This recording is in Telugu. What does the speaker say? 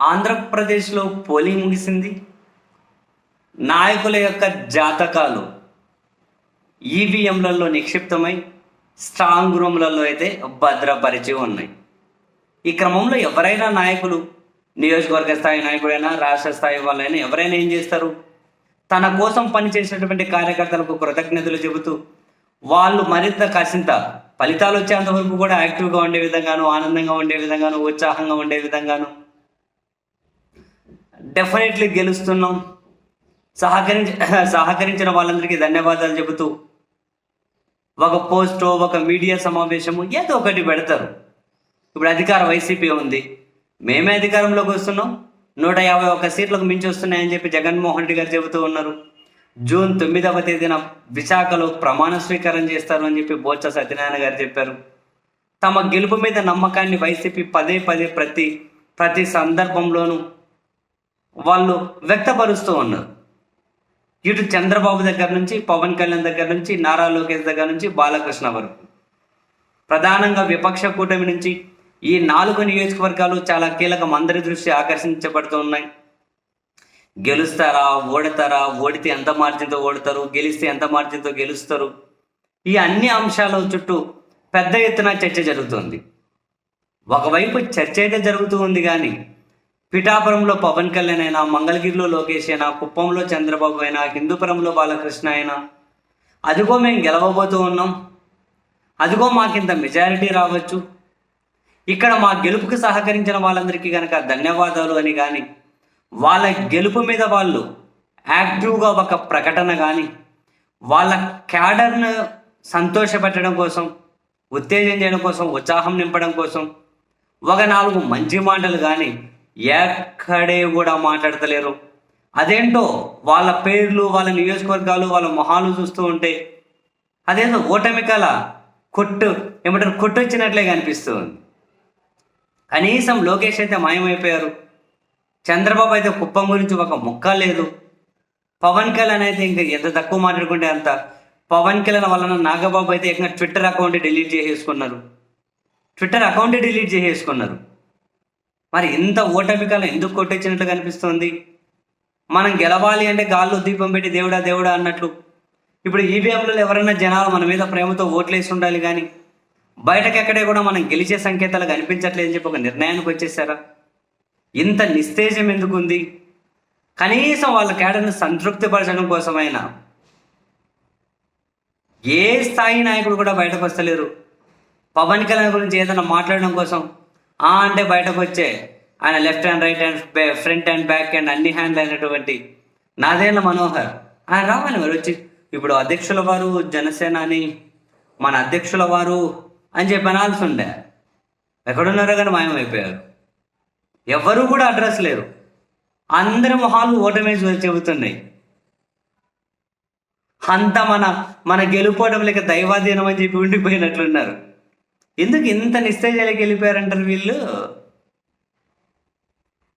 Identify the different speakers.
Speaker 1: ఆంధ్రప్రదేశ్లో పోలింగ్ ముగిసింది. నాయకుల యొక్క జాతకాలు ఈవీఎంలలో నిక్షిప్తమై స్ట్రాంగ్ రూమ్లలో అయితే భద్రపరిచి ఉన్నాయి. ఈ క్రమంలో ఎవరైనా నాయకులు నియోజకవర్గ స్థాయి నాయకుడైనా రాష్ట్ర స్థాయి వాళ్ళైనా ఎవరైనా ఏం చేస్తారు? తన కోసం పనిచేసినటువంటి కార్యకర్తలకు కృతజ్ఞతలు చెబుతూ వాళ్ళు మరింత కాసింత ఫలితాలు వచ్చేంత వరకు కూడా యాక్టివ్గా ఉండే విధంగాను ఆనందంగా ఉండే విధంగాను ఉత్సాహంగా ఉండే విధంగాను డెఫినెట్లీ గెలుస్తున్నాం. సహకరించ సహకరించిన వాళ్ళందరికీ ధన్యవాదాలు చెబుతూ ఒక పోస్టో ఒక మీడియా సమావేశము ఏదో ఒకటి పెడతారు. ఇప్పుడు అధికార వైసీపీ ఉంది. మేమే అధికారంలోకి వస్తున్నాం. నూట యాభై ఒక్క సీట్లకు మించి వస్తున్నాయని చెప్పి జగన్మోహన్ రెడ్డి గారు చెబుతూ ఉన్నారు. జూన్ తొమ్మిదవ తేదీన విశాఖలో ప్రమాణ స్వీకారం చేస్తారు అని చెప్పి బోత్స సత్యనారాయణ గారు చెప్పారు. తమ గెలుపు మీద నమ్మకాన్ని వైసీపీ పదే పదే ప్రతి ప్రతి సందర్భంలోనూ వాళ్ళు వ్యక్తపరుస్తూ ఉన్నారు. ఇటు చంద్రబాబు దగ్గర నుంచి పవన్ కళ్యాణ్ దగ్గర నుంచి నారా లోకేష్ దగ్గర నుంచి బాలకృష్ణ వరకు. ప్రధానంగా విపక్ష కూటమి నుంచి ఈ నాలుగు నియోజకవర్గాలు చాలా కీలకం. అందరి దృష్టి ఆకర్షించబడుతూ ఉన్నాయి. గెలుస్తారా ఓడతారా ఓడితే ఎంత మార్జిన్తో ఓడతారు గెలిస్తే ఎంత మార్జిన్తో గెలుస్తారు? ఈ అన్ని అంశాల చుట్టూ పెద్ద ఎత్తున చర్చ జరుగుతుంది. ఒకవైపు చర్చ అయితే జరుగుతూ ఉంది కానీ పిఠాపురంలో పవన్ కళ్యాణ్ అయినా మంగళగిరిలో లోకేష్ అయినా కుప్పంలో చంద్రబాబు అయినా హిందూపురంలో బాలకృష్ణ అయినా అదిగో మేము గెలవబోతూ ఉన్నాం. అదిగో మాకింత మెజారిటీ రావచ్చు. ఇక్కడ మా గెలుపుకి సహకరించిన వాళ్ళందరికీ కనుక ధన్యవాదాలు అని కానీ వాళ్ళ గెలుపు మీద వాళ్ళు యాక్టివ్గా ఒక ప్రకటన కానీ వాళ్ళ క్యాడర్ను సంతోషపెట్టడం కోసం ఉత్తేజం చేయడం కోసం ఉత్సాహం నింపడం కోసం ఒక నాలుగు మంచి మాటలు కానీ ఎక్కడే కూడా మాట్లాడతలేరు. అదేంటో వాళ్ళ పేర్లు వాళ్ళ నియోజకవర్గాలు వాళ్ళ మొహాలు చూస్తూ ఉంటే అదేదో ఓటమి కల కొట్టు ఏమంటారు కొట్టొచ్చినట్లే కనిపిస్తుంది. కనీసం లోకేష్ అయితే మాయమైపోయారు. చంద్రబాబు అయితే కుప్పం గురించి ఒక ముక్క లేదు. పవన్ కళ్యాణ్ అయితే ఇంకా ఎంత తక్కువ మాట్లాడుకుంటే అంత. పవన్ కళ్యాణ్ వలన నాగబాబు అయితే ఇంకా ట్విట్టర్ అకౌంట్ డిలీట్ చేసేసుకున్నారు. ట్విట్టర్ అకౌంట్ డిలీట్ చేసేసుకున్నారు. మరి ఇంత ఓటమికలు ఎందుకు కొట్టించినట్లు కనిపిస్తుంది? మనం గెలవాలి అంటే గాల్లో దీపం పెట్టి దేవుడా దేవుడా అన్నట్లు. ఇప్పుడు ఈవీఎంలలో ఎవరైనా జనాలు మన మీద ప్రేమతో ఓట్లేసి ఉండాలి కానీ బయటకు ఎక్కడే కూడా మనం గెలిచే సంకేతాలు కనిపించట్లేదు అని చెప్పి ఒక నిర్ణయానికి వచ్చేసారా? ఇంత నిస్తేజం ఎందుకు ఉంది కనీసం వాళ్ళ కేడర్ను సంతృప్తిపరచడం కోసమైనా ఏ స్థాయి నాయకుడు కూడా బయటకు వస్తలేరు? పవన్ కళ్యాణ్ గురించి ఏదైనా మాట్లాడడం కోసం ఆ అంటే బయటకు వచ్చే. ఆయన left hand right hand front hand back hand అన్ని హ్యాండ్ అయినటువంటి నాదేళ్ళ మనోహర్. ఆయన రావాలి మరి వచ్చి. ఇప్పుడు అధ్యక్షుల వారు జనసేన అని మన అధ్యక్షుల వారు అని చెప్పి అనాల్సి ఉండే. ఎక్కడున్నారో కానీ మాయమైపోయారు. ఎవరు కూడా అడ్రస్ లేరు. అందరి మొహాలు ఓటమేసి చెబుతున్నాయి. అంత మన మన గెలుపోవడం లేక దైవాధీనం అని చెప్పి ఉండిపోయినట్లున్నారు. ఎందుకు ఇంత నిస్తేజాలకి వెళ్ళిపోయారంటారు వీళ్ళు?